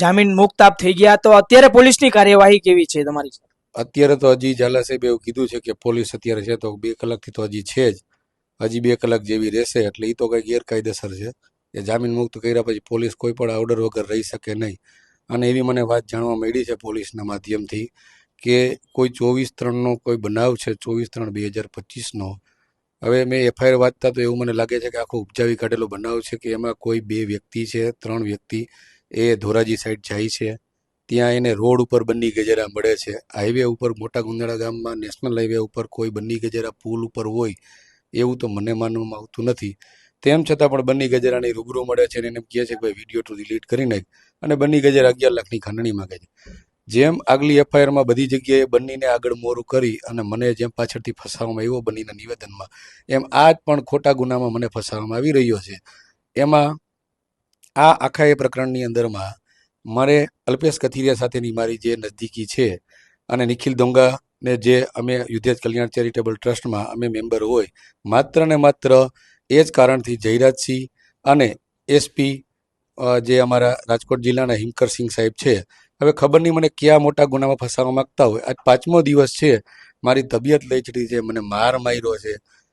જામીન મુક્ત આપ થઈ ગયા. તો અત્યારે પોલીસની કાર્યવાહી કેવી છે તમારી? અત્યારે તો હજી ઝાલા સાહેબે એવું કીધું છે કે પોલીસ અત્યારે છે તો બે કલાકથી તો હજી છે જ. હજી બે કલાક જેવી રહેશે એટલે એ તો કંઈ ગેરકાયદેસર છે. એ જામીન મુક્ત કર્યા પછી પોલીસ કોઈ પણ ઓર્ડર વગર રહી શકે નહીં. અને એવી મને વાત જાણવા મળી છે પોલીસના માધ્યમથી કે કોઈ ચોવીસ ત્રણનો કોઈ બનાવ છે ચોવીસ ત્રણ બે હજાર પચીસનો. હવે મેં એફઆઈઆર વાંચતા તો એવું મને લાગે છે કે આખો ઉપજાવી કાઢેલો બનાવ છે કે એમાં કોઈ બે વ્યક્તિ છે, ત્રણ વ્યક્તિ એ ધોરાજી સાઈડ જાય છે. ત્યાં એને રોડ ઉપર બન્ની ગજેરા મળે છે. હાઈવે ઉપર મોટા ગુંદડા ગામમાં નેશનલ હાઈવે ઉપર કોઈ બન્ની ગજેરા પુલ ઉપર હોય એવું તો મને માનવામાં આવતું નથી. તેમ છતાં પણ બન્ની ગજેરાની રૂબરૂ મળે છે અને એને કહે છે કે ભાઈ વીડિયો તો ડિલીટ કરી નાખ અને બન્ની ગજેરા અગિયાર લાખની ખાંડણી માગે છે. જેમ આગલી એફઆઈઆરમાં બધી જગ્યાએ બંનીને આગળ મોરું કરી અને મને જેમ પાછળથી ફસાવવામાં આવ્યો બન્નીના નિવેદનમાં, એમ આજ પણ ખોટા ગુનામાં મને ફસાવવામાં આવી રહ્યો છે. એમાં આ આખા એ પ્રકરણની અંદરમાં મારે અલ્પેશ કથિરિયા સાથેની મારી જે નજદીકી છે અને નિખિલ દોંગાને જે અમે યુધેજ કલ્યાણ ચેરિટેબલ ટ્રસ્ટમાં અમે મેમ્બર હોય, માત્ર ને માત્ર એ જ કારણથી જયરાજસિંહ અને એસપી જે અમારા રાજકોટ જિલ્લાના હિમકરસિંહ સાહેબ છે, હવે ખબર નહીં મને કયા મોટા ગુનામાં ફસાવવા માગતા હોય. આજ પાંચમો દિવસ છે, મારી તબિયત લઈ ચડી છે, મને માર માર્યો છે.